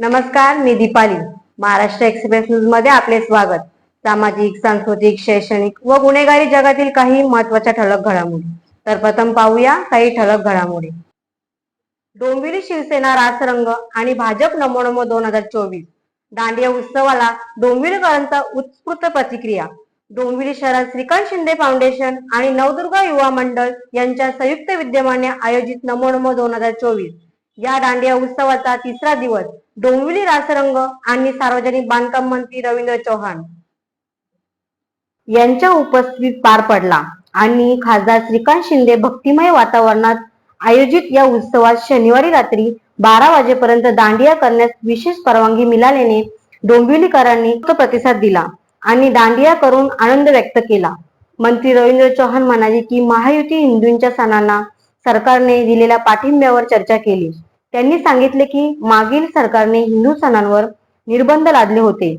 नमस्कार मी दीपाली. महाराष्ट्र एक्सप्रेस न्यूजमध्ये आपले स्वागत. सामाजिक सांस्कृतिक शैक्षणिक व गुन्हेगारी जगातील काही महत्त्वाच्या ठळक घडामोडी. तर प्रथम पाहूया काही ठळक घडामोडी. डोंबिवली शिवसेना रासरंग आणि भाजप नमो नमो दोन हजार चोवीस. दांडिया उत्सवाला डोंबिवलीकरांचा उत्स्फूर्त प्रतिक्रिया. डोंबिवली शहरात श्रीकांत शिंदे फाउंडेशन आणि नवदुर्गा युवा मंडळ यांच्या संयुक्त विद्यमाने आयोजित नमो नमो दोन हजार चोवीस. या दांडिया उत्सवाचा तिसरा दिवस डोंबिवली रासरंग आणि सार्वजनिक बांधकाम मंत्री रवींद्र चव्हाण यांच्या उपस्थितीत पार पडला आणि खासदार श्रीकांत शिंदे भक्तिमय वातावरणात आयोजित या उत्सवात शनिवारी रात्री बारा वाजेपर्यंत दांडिया करण्यास विशेष परवानगी मिळाल्याने डोंबिवलीकरांनी प्रतिसाद दिला आणि दांडिया करून आनंद व्यक्त केला. मंत्री रवींद्र चव्हाण म्हणाले की महायुती हिंदूंच्या सणांना सरकारने दिलेल्या पाठिंब्यावर चर्चा केली. त्यांनी सांगितले की मागील सरकारने हिंदू सणांवर निर्बंध लादले होते.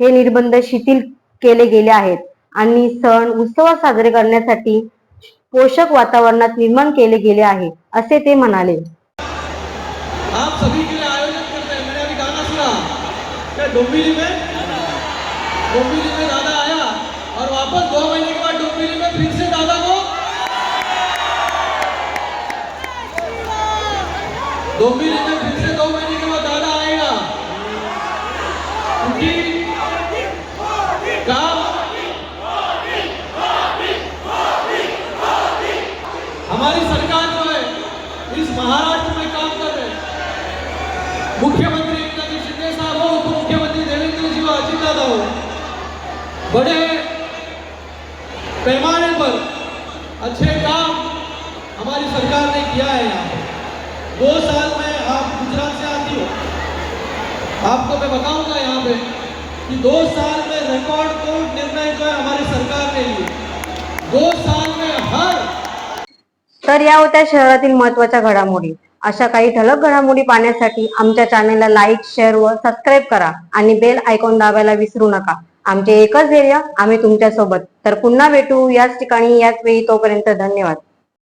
हे निर्बंध शिथिल केले गेले आहेत आणि सण उत्सव साजरे करण्यासाठी पोषक वातावरणात निर्माण केले गेले आहे असे ते म्हणाले. डोंबिवली में? डोंबिवली में दादा आया और वापस दो महीने डोंबिवली में फिर से दो महीने के बाद दादा आएगा। क्योंकि हमारी सरकार जो है, इस महाराष्ट्र में काम कर रहे मुख्यमंत्री एकनाथ शिंदे साहब हो उप मुख्यमंत्री देवेंद्र जी हो, अजित दादा हो। बड़े पैमाने पर अच्छे काम हमारी सरकार ने किया है यहाँ दो साल आपको मैं बताऊंगा यहाँ पे कि दो साल में रिकॉर्ड तोड़ निर्णय जो है हमारी सरकार ने लिए। दो साल में हर तर या होत्या शहरातील महत्त्वाच्या घडामोडी. अशा काही ठळक घडामोडी पाहण्यासाठी आमच्या चॅनेलला लाईक शेअर व सबस्क्राईब करा आणि बेल आयकॉन दाबायला विसरू नका. आमचे एकच ध्येय आम्ही तुमच्यासोबत तर पुन्हा भेटू याच ठिकाणी याच वेळी तोपर्यंत धन्यवाद.